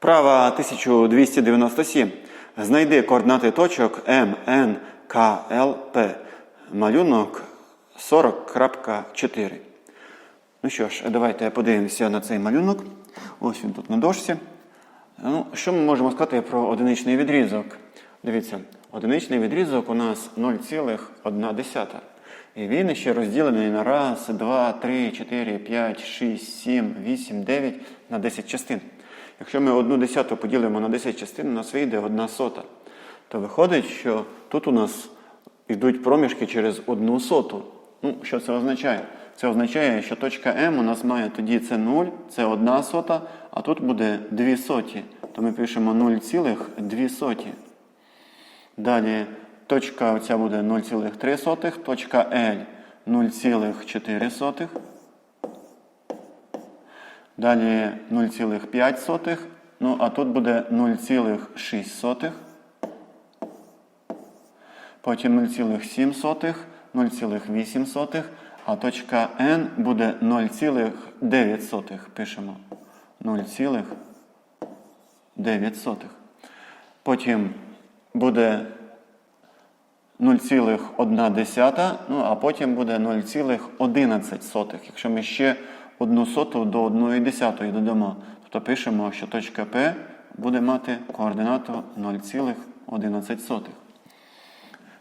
Вправа 1297. Знайди координати точок М, Н, К, Л, П. Малюнок 40.4. Ну що ж, давайте подивимося на цей малюнок. Ось він тут на дошці. Ну, що ми можемо сказати про одиничний відрізок? Дивіться, одиничний відрізок у нас 0,1. І він ще розділений на раз, два, три, чотири, п'ять, шість, сім, вісім, дев'ять на 10 частин. Якщо ми одну десяту поділимо на 10 частин, у нас вийде одна сота. То виходить, що тут у нас йдуть проміжки через одну соту. Ну, що це означає? Це означає, що точка М у нас має тоді це 0, це одна сота, а тут буде 2 соті. То ми пишемо 0,2 соті. Далі точка оця буде 0,3, точка L 0,4. Далі 0,5. Ну, а тут буде 0,6. Потім 0,7, 0,8, а точка N буде 0,9. Пишемо 0,9. Потім буде 0,1, ну а потім буде 0,11. Якщо ми ще одну соту до 1 десятої додамо, то пишемо, що точка P буде мати координату 0,11.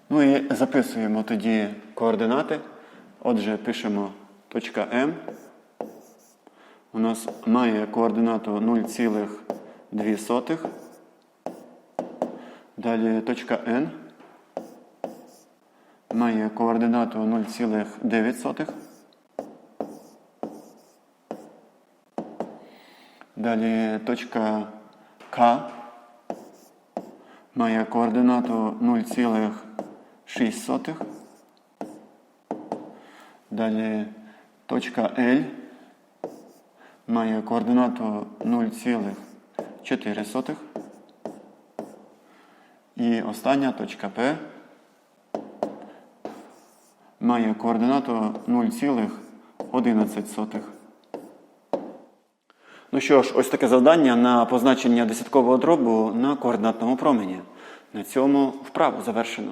Ну і записуємо тоді координати. Отже, пишемо точка М. У нас має координату 0,2. Далі точка N має координату 0,9. Далі точка К має координату 0,6. Далі точка L має координату 0,4. І остання точка П має координату 0,11. Ну що ж, ось таке завдання на позначення десяткового дробу на координатному промені. На цьому вправу завершено.